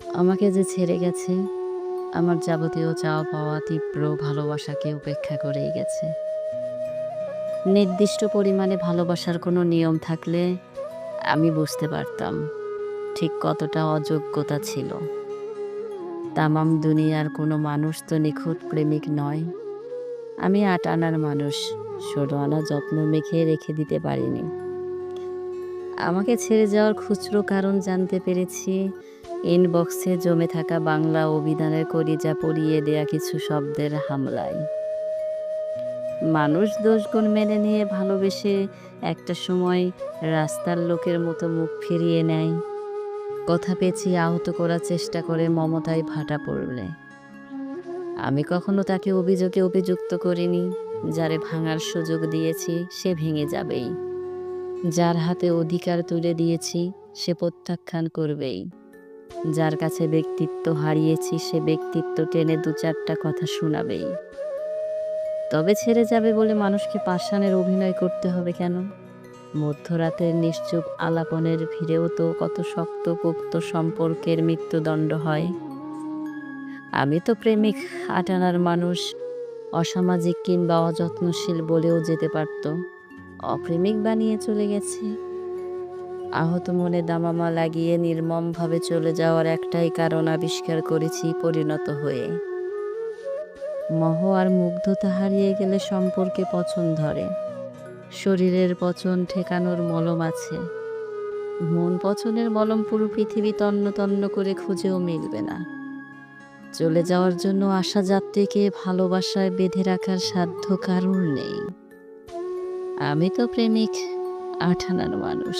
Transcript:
আমাকে যে ছেড়ে গেছে, আমার যাবতীয় চাওয়া পাওয়া তীব্র ভালোবাসাকে উপেক্ষা করেই গেছে। নির্দিষ্ট পরিমাণে ভালোবাসার কোনো নিয়ম থাকলে আমি বুঝতে পারতাম ঠিক কতটা অযোগ্যতা ছিল। তামাম দুনিয়ার কোনো মানুষ তো নিখুঁত প্রেমিক নয়। আমি আট আনার মানুষ, ষোলো আনা যত্ন মেখে রেখে দিতে পারিনি। আমাকে ছেড়ে যাওয়ার খুচরো কারণ জানতে পেরেছি। ইনবক্সে জমে থাকা বাংলা অভিধানের করিজা পড়িয়ে দেয়া কিছু শব্দের হামলায়। মানুষ দোষগুণ মেনে নিয়ে ভালোবেসে একটা সময় রাস্তার লোকের মতো মুখ ফিরিয়ে নেয়। কথা পেঁচিয়ে আহত করার চেষ্টা করে মমতায় ভাটা পড়লে। আমি কখনো তাকে অভিযোগে অভিযুক্ত করিনি। যারে ভাঙার সুযোগ দিয়েছি, সে ভেঙে যাবেই। যার হাতে অধিকার তুলে দিয়েছি, সে প্রত্যাখ্যান করবেই। যার কাছে ব্যক্তিত্ব হারিয়েছি, সে ব্যক্তিত্ব টেনে দু চারটা কথা শোনাবেই। তবে ছেড়ে যাবে বলে মানুষকে পাষাণের অভিনয় করতে হবে কেন? মধ্যরাতের নিশ্চুপ আলাপনের ভিড়েও তো কত শক্ত পোক্ত সম্পর্কের মৃত্যুদণ্ড হয়। আমি তো প্রেমিক, আটানার মানুষ, অসামাজিক কিংবা অযত্নশীল বলেও যেতে পারত। অপ্রেমিক বানিয়ে চলে গেছে। আহত মনে দামামা লাগিয়ে নির্মমভাবে চলে যাওয়ার একটাই কারণ আবিষ্কার করেছি পরিণত হয়ে। মহ আর মুগ্ধতা হারিয়ে গেলে সম্পর্কে পচন ধরে। শরীরের পচন ঠেকানোর মলম আছে। মন পচনের মলম পুরো পৃথিবী তন্ন তন্ন করে খুঁজেও মিলবে না। চলে যাওয়ার জন্য আশা যাত্রীকে ভালোবাসায় বেঁধে রাখার সাধ্য কারণ নেই। আমি তো প্রেমিক আঠানার মানুষ।